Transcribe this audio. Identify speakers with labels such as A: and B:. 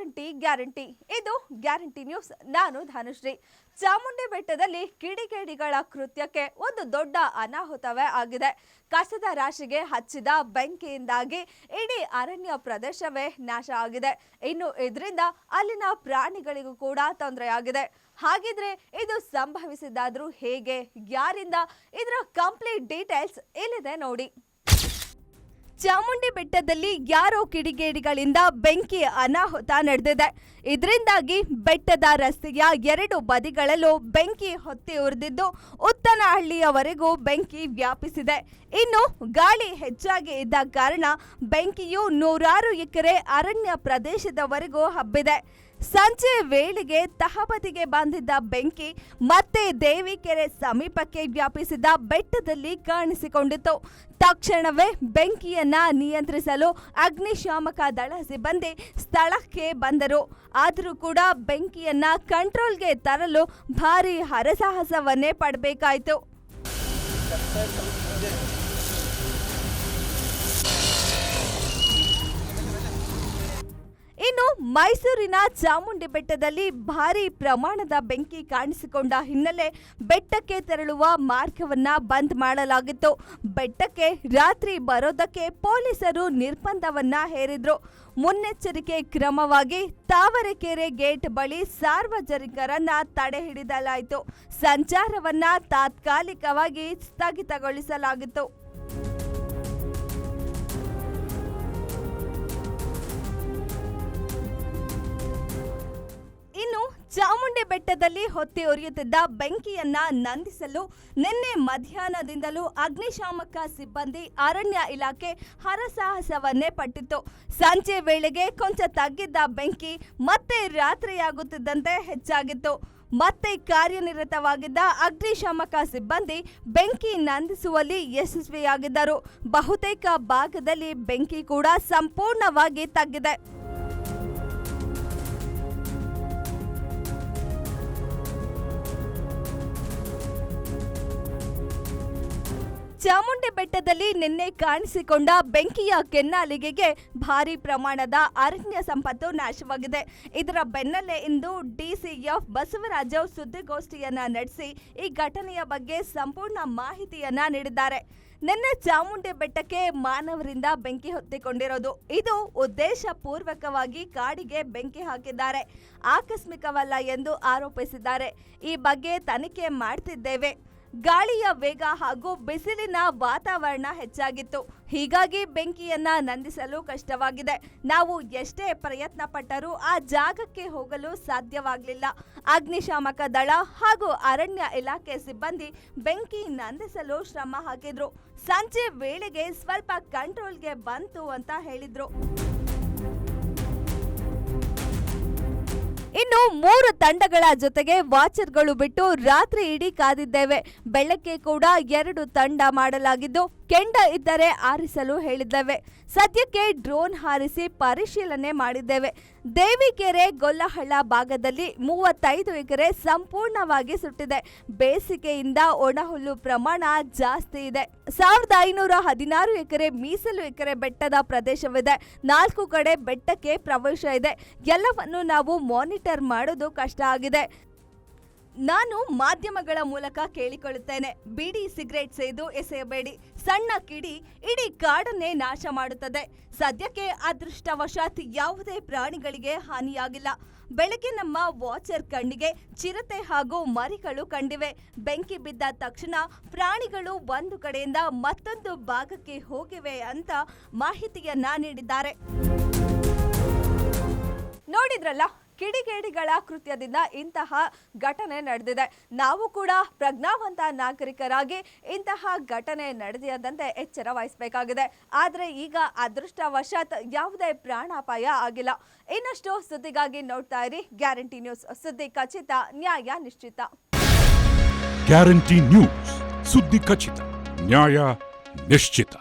A: Guarantee guarantee. ಇದು guarantee news. ನಾನು ಧನುಶ್ರೀ. ಚಾಮುಂಡಿ ಬೆಟ್ಟದಲ್ಲಿ ಕಿಡಿಗೇಡಿಗಳ ಕೃತ್ಯಕ್ಕೆ ಒಂದು ದೊಡ್ಡ ಅನಾಹುತವೇ ಆಗಿದೆ. ಕಸದ ರಾಶಿಗೆ ಹಚ್ಚಿದ ಬೆಂಕಿಯಿಂದಾಗಿ ಇಡೀ ಅರಣ್ಯ ಪ್ರದೇಶವೇ ನಾಶ ಆಗಿದೆ. ಇನ್ನು ಇದರಿಂದ ಅಲ್ಲಿನ ಪ್ರಾಣಿಗಳಿಗೂ ಕೂಡ ತೊಂದರೆಯಾಗಿದೆ. ಹಾಗಿದ್ರೆ ಇದು ಸಂಭವಿಸಿದ್ದಾದರೂ ಹೇಗೆ? ಯಾರಿಂದ? ಇದರ ಕಂಪ್ಲೀಟ್ ಡೀಟೇಲ್ಸ್ ಇಲ್ಲಿದೆ ನೋಡಿ. ಚಾಮುಂಡಿ ಬೆಟ್ಟದಲ್ಲಿ ಯಾರೋ ಕಿಡಿಗೇಡಿಗಳಿಂದ ಬೆಂಕಿ ಅನಾಹುತ ನಡೆದಿದೆ. ಇದರಿಂದಾಗಿ ಬೆಟ್ಟದ ರಸ್ತೆಯ ಎರಡು ಬದಿಗಳಲ್ಲೂ ಬೆಂಕಿ ಹೊತ್ತಿ ಉರಿದಿದ್ದು ಉತ್ತನಹಳ್ಳಿಯವರೆಗೂ ಬೆಂಕಿ ವ್ಯಾಪಿಸಿದೆ. ಇನ್ನು ಗಾಳಿ ಹೆಚ್ಚಾಗಿ ಇದ್ದ ಕಾರಣ ಬೆಂಕಿಯು ನೂರಾರು ಎಕರೆ ಅರಣ್ಯ ಪ್ರದೇಶದವರೆಗೂ ಹಬ್ಬಿದೆ. ಸಂಜೆ ವೇಳೆಗೆ ತಹಬದಿಗೆ ಬಂದಿದ್ದ ಬೆಂಕಿ ಮತ್ತೆ ದೇವಿಕೆರೆ ಸಮೀಪಕ್ಕೆ ವ್ಯಾಪಿಸಿದ ಬೆಟ್ಟದಲ್ಲಿ ಕಾಣಿಸಿಕೊಂಡಿತು ತಕ್ಷಣವೇ ಬೆಂಕಿಯನ್ನ ನಿಯಂತ್ರಿಸಲು ಅಗ್ನಿಶಾಮಕ ದಳ ಸಿಬ್ಬಂದಿ ಸ್ಥಳಕ್ಕೆ ಬಂದರು. ಆದರೂ ಕೂಡ ಬೆಂಕಿಯನ್ನ ಕಂಟ್ರೋಲ್ಗೆ ತರಲು ಭಾರಿ ಹರಸಾಹಸವನ್ನೇ ಪಡಬೇಕಾಯಿತು. ಮೈಸೂರಿನ ಚಾಮುಂಡಿ ಬೆಟ್ಟದಲ್ಲಿ ಭಾರಿ ಪ್ರಮಾಣದ ಬೆಂಕಿ ಕಾಣಿಸಿಕೊಂಡ ಹಿನ್ನೆಲೆ ಬೆಟ್ಟಕ್ಕೆ ತೆರಳುವ ಮಾರ್ಗವನ್ನ ಬಂದ್ ಮಾಡಲಾಗಿತ್ತು. ಬೆಟ್ಟಕ್ಕೆ ರಾತ್ರಿ ಬರೋದಕ್ಕೆ ಪೊಲೀಸರು ನಿರ್ಬಂಧವನ್ನ ಹೇರಿದ್ರು. ಮುನ್ನೆಚ್ಚರಿಕೆ ಕ್ರಮವಾಗಿ ತಾವರೆಕೆರೆ ಗೇಟ್ ಬಳಿ ಸಾರ್ವಜನಿಕರನ್ನ ತಡೆ ಹಿಡಿದಲಾಯಿತು. ಸಂಚಾರವನ್ನ ತಾತ್ಕಾಲಿಕವಾಗಿ ಸ್ಥಗಿತಗೊಳಿಸಲಾಗಿತ್ತು. ಚಾಮುಂಡಿ ಬೆಟ್ಟದಲ್ಲಿ ಹೊತ್ತಿ ಉರಿಯುತ್ತಿದ್ದ ಬೆಂಕಿಯನ್ನ ನಂದಿಸಲು ನಿನ್ನೆ ಮಧ್ಯಾಹ್ನದಿಂದಲೂ ಅಗ್ನಿಶಾಮಕ ಸಿಬ್ಬಂದಿ ಅರಣ್ಯ ಇಲಾಖೆ ಹರಸಾಹಸವನ್ನೇ ಪಟ್ಟಿತ್ತು. ಸಂಜೆ ವೇಳೆಗೆ ಕೊಂಚ ತಗ್ಗಿದ್ದ ಬೆಂಕಿ ಮತ್ತೆ ರಾತ್ರಿಯಾಗುತ್ತಿದ್ದಂತೆ ಹೆಚ್ಚಾಗಿತ್ತು. ಮತ್ತೆ ಕಾರ್ಯನಿರತವಾಗಿದ್ದ ಅಗ್ನಿಶಾಮಕ ಸಿಬ್ಬಂದಿ ಬೆಂಕಿ ನಂದಿಸುವಲ್ಲಿ ಯಶಸ್ವಿಯಾಗಿದ್ದರು. ಬಹುತೇಕ ಭಾಗದಲ್ಲಿ ಬೆಂಕಿ ಕೂಡ ಸಂಪೂರ್ಣವಾಗಿ ತಗ್ಗಿದೆ. ಚಾಮುಂಡಿ ಬೆಟ್ಟದಲ್ಲಿ ನಿನ್ನೆ ಕಾಣಿಸಿಕೊಂಡ ಬೆಂಕಿಯ ಕೆನ್ನಾಲಿಗೆಗೆ ಭಾರಿ ಪ್ರಮಾಣದ ಅರಣ್ಯ ಸಂಪತ್ತು ನಾಶವಾಗಿದೆ. ಇದರ ಬೆನ್ನಲ್ಲೇ ಇಂದು ಡಿಸಿಎಫ್ ಬಸವರಾಜ್ ಸುದ್ದಿಗೋಷ್ಠಿಯನ್ನ ನಡೆಸಿ ಈ ಘಟನೆಯ ಬಗ್ಗೆ ಸಂಪೂರ್ಣ ಮಾಹಿತಿಯನ್ನ ನೀಡಿದ್ದಾರೆ. ನಿನ್ನೆ ಚಾಮುಂಡಿ ಬೆಟ್ಟಕ್ಕೆ ಮಾನವರಿಂದ ಬೆಂಕಿ ಹೊತ್ತಿಕೊಂಡಿರೋದು. ಇದು ಉದ್ದೇಶ ಪೂರ್ವಕವಾಗಿ ಕಾಡಿಗೆ ಬೆಂಕಿ ಹಾಕಿದ್ದಾರೆ. ಆಕಸ್ಮಿಕವಲ್ಲ ಎಂದು ಆರೋಪಿಸಿದ್ದಾರೆ. ಈ ಬಗ್ಗೆ ತನಿಖೆ ಮಾಡ್ತಿದ್ದೇವೆ. ಗಾಳಿಯ ವೇಗ ಹಾಗೂ ಬಿಸಿಲಿನ ವಾತಾವರಣ ಹೆಚ್ಚಾಗಿತ್ತು. ಹೀಗಾಗಿ ಬೆಂಕಿಯನ್ನ ನಂದಿಸಲು ಕಷ್ಟವಾಗಿದೆ. ನಾವು ಎಷ್ಟೇ ಪ್ರಯತ್ನ ಪಟ್ಟರೂ ಆ ಜಾಗಕ್ಕೆ ಹೋಗಲು ಸಾಧ್ಯವಾಗಲಿಲ್ಲ. ಅಗ್ನಿಶಾಮಕ ದಳ ಹಾಗೂ ಅರಣ್ಯ ಇಲಾಖೆ ಸಿಬ್ಬಂದಿ ಬೆಂಕಿ ನಂದಿಸಲು ಶ್ರಮ ಹಾಕಿದ್ರು. ಸಂಜೆ ವೇಳೆಗೆ ಸ್ವಲ್ಪ ಕಂಟ್ರೋಲ್ಗೆ ಬಂತು ಅಂತ ಹೇಳಿದ್ರು. ಇನ್ನು ಮೂರು ತಂಡಗಳ ಜೊತೆಗೆ ವಾಚರ್ಗಳು ಬಿಟ್ಟು ರಾತ್ರಿ ಇಡೀ ಕಾದಿದ್ದೇವೆ. ಬೆಳಗ್ಗೆ ಕೂಡ ಎರಡು ತಂಡ ಮಾಡಲಾಗಿದ್ದು ಕೆಂಡ ಇದ್ದರೆ ಆರಿಸಲು ಹೇಳಿದ್ದೇವೆ. ಸದ್ಯಕ್ಕೆ ಡ್ರೋನ್ ಹಾರಿಸಿ ಪರಿಶೀಲನೆ ಮಾಡಿದ್ದೇವೆ. ದೇವಿಕೆರೆ ಗೊಲ್ಲಹಳ್ಳ ಭಾಗದಲ್ಲಿ ಮೂವತ್ತೈದು ಎಕರೆ ಸಂಪೂರ್ಣವಾಗಿ ಸುಟ್ಟಿದೆ. ಬೇಸಿಗೆಯಿಂದ ಒಣಹುಲ್ಲು ಪ್ರಮಾಣ ಜಾಸ್ತಿ ಇದೆ. ಸಾವಿರದ ಐನೂರ ಹದಿನಾರು ಎಕರೆ ಮೀಸಲು ಎಕರೆ ಬೆಟ್ಟದ ಪ್ರದೇಶವಿದೆ. ನಾಲ್ಕು ಕಡೆ ಬೆಟ್ಟಕ್ಕೆ ಪ್ರವೇಶ ಇದೆ. ಎಲ್ಲವನ್ನು ನಾವು ಮಾನಿಟರ್ ಮಾಡೋದು ಕಷ್ಟ ಆಗಿದೆ. ನಾನು ಮಾಧ್ಯಮಗಳ ಮೂಲಕ ಕೇಳಿಕೊಳ್ಳುತ್ತೇನೆ. ಬಿಡಿ ಸಿಗರೇಟ್ ಸೇದು ಎಸೆಯಬೇಡಿ. ಸಣ್ಣ ಕಿಡಿ ಇಡೀ ಕಾಡನ್ನೇ ನಾಶ ಮಾಡುತ್ತದೆ. ಸದ್ಯಕ್ಕೆ ಅದೃಷ್ಟವಶಾತ್ ಯಾವುದೇ ಪ್ರಾಣಿಗಳಿಗೆ ಹಾನಿಯಾಗಿಲ್ಲ. ಬೆಳಗ್ಗೆ ನಮ್ಮ ವಾಚರ್ ಕಣ್ಣಿಗೆ ಚಿರತೆ ಹಾಗೂ ಮರಿಗಳು ಕಂಡಿವೆ. ಬೆಂಕಿ ಬಿದ್ದ ತಕ್ಷಣ ಪ್ರಾಣಿಗಳು ಒಂದು ಕಡೆಯಿಂದ ಮತ್ತೊಂದು ಭಾಗಕ್ಕೆ ಹೋಗಿವೆ ಅಂತ ಮಾಹಿತಿಯನ್ನ ನೀಡಿದ್ದಾರೆ. ನೋಡಿದ್ರಲ್ಲ ಕಿಡಿಗೇಡಿಗಳ ಕೃತ್ಯದಿಂದ ಇಂತಹ ಘಟನೆ ನಡೆದಿದೆ. ನಾವು ಕೂಡ ಪ್ರಜ್ಞಾವಂತ ನಾಗರಿಕರಾಗಿ ಇಂತಹ ಘಟನೆ ನಡೆದಿದಂತೆ ಎಚ್ಚರ ವಹಿಸಬೇಕಾಗಿದೆ. ಆದರೆ ಈಗ ಅದೃಷ್ಟವಶಾತ್ ಯಾವುದೇ ಪ್ರಾಣಾಪಾಯ ಆಗಿಲ್ಲ. ಇನ್ನಷ್ಟು ಸುದ್ದಿಗಾಗಿ ನೋಡ್ತಾ ಇರಿ. ಗ್ಯಾರಂಟಿ ನ್ಯೂಸ್ ಸುದ್ದಿ ಖಚಿತ, ನ್ಯಾಯ ನಿಶ್ಚಿತ.
B: ಗ್ಯಾರಂಟಿ ನ್ಯೂಸ್ ಸುದ್ದಿ ಖಚಿತ, ನ್ಯಾಯ ನಿಶ್ಚಿತ.